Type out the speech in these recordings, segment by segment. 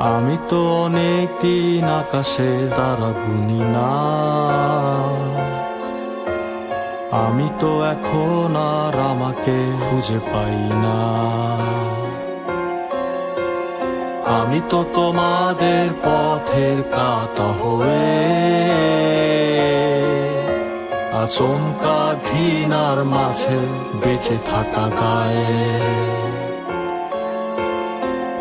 আমি তো অনেক দিন আকাশের দ্বারা গুনি না। আমি তো এখন আর আমাকে খুঁজে পাই না। আমি তো তোমাদের পথের কাটা হয়ে আচমকা ঘৃণার মাঝে বেঁচে থাকা গায়ে।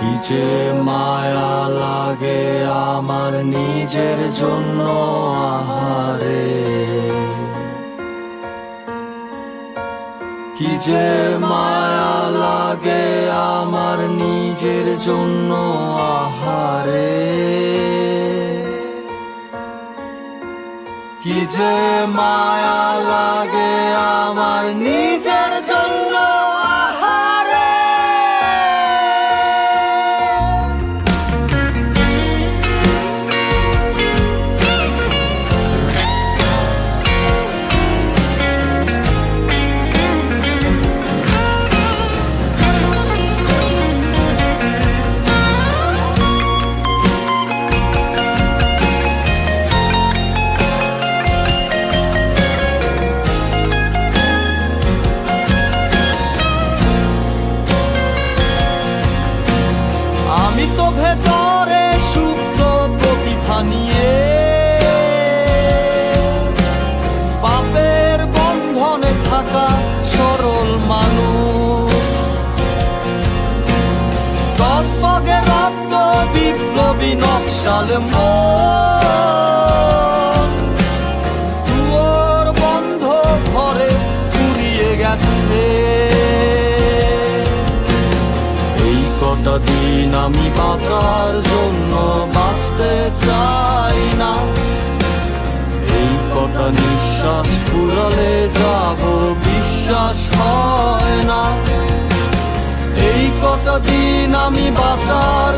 কি যে মায়া লাগে আমার নিজের জন্য আহারে। কি যে মায়া লাগে আমার নিজের জন্য আহারে। কি যে মায়া লাগে আমার নিজের বিপ্লবী নকশাল দুয়ার বন্ধ ঘরে ফুরিয়ে গেছে এই কটা দিন আমি বাঁচার জন্য বাঁচতে চাই না এই কটা নিঃশ্বাস ফুরালে যাব বিশ্বাস হয় না এই কটা দিন আমি বাঁচার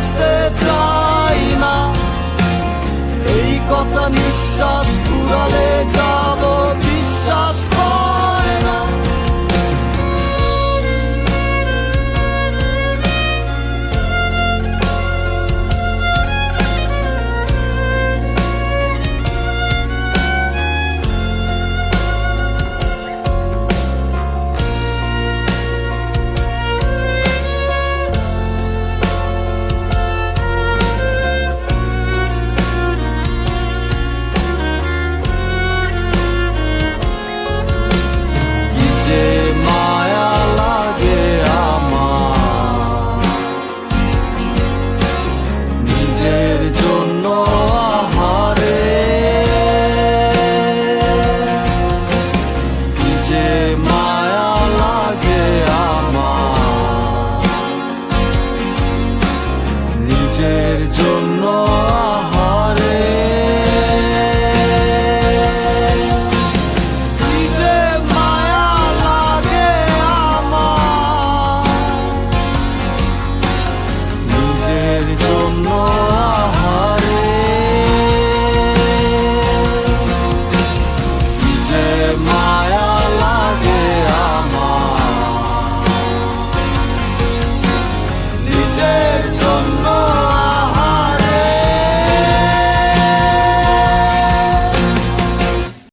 বাঁচতে চাই না এই কটা নিঃশ্বাস ফুরালে যাব বিশ্বাস নিজের জন্য